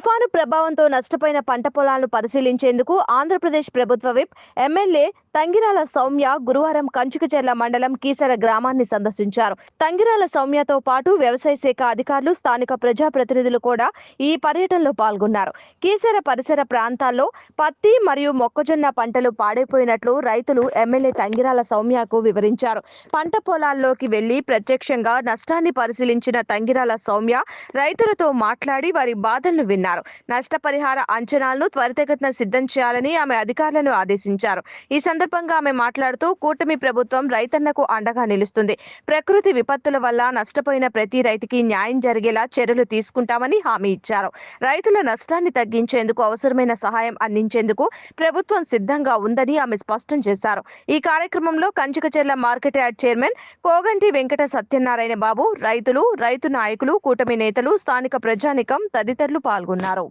తుఫాను ప్రభావంతో నష్టపోయిన పంట పొలాలను పరిశీలించేందుకు ఆంధ్రప్రదేశ్ ప్రభుత్వ విప్ ఎమ్మెల్యే తంగిరాల సౌమ్య గురువారం కంచుకచెర్ల మండలం కీసర గ్రామాన్ని సందర్శించారు. తంగిరాల సౌమ్యతో పాటు వ్యవసాయ శాఖ అధికారులు స్థానిక ప్రజాప్రతినిధులు కూడా ఈ పర్యటనలో పాల్గొన్నారు. కీసర పరిసర ప్రాంతాల్లో పత్తి మరియు మొక్కజొన్న పంటలు పాడైపోయినట్లు రైతులు ఎమ్మెల్యే తంగిరాల సౌమ్యకు వివరించారు. పంట పొలాల్లోకి వెళ్ళి ప్రత్యక్షంగా నష్టాన్ని పరిశీలించిన తంగిరాల సౌమ్య రైతులతో మాట్లాడి వారి బాధలను విన్నారు. నష్టపరిహార అంచనాలను త్వరితగతిన సిద్ధం చేయాలని ఆమె అధికారులను ఆదేశించారు. ఈ సందర్భంగా ఆమె మాట్లాడుతూ కూటమి ప్రభుత్వం రైతన్నకు అండగా నిలుస్తుంది. ప్రకృతి విపత్తుల వల్ల నష్టపోయిన ప్రతి రైతుకి న్యాయం జరిగేలా చర్యలు తీసుకుంటామని హామీ ఇచ్చారు. రైతుల నష్టాన్ని తగ్గించేందుకు అవసరమైన సహాయం అందించేందుకు ప్రభుత్వం సిద్ధంగా ఉందని ఆమె స్పష్టం చేశారు. ఈ కార్యక్రమంలో Kanchikacherla market yard chairman Koganti Venkata Satyanarayana Babu రైతులు రైతు నాయకులు కూటమి నేతలు స్థానిక ప్రజానికం తదితరులు పాల్గొన్నారు. ఉన్నారు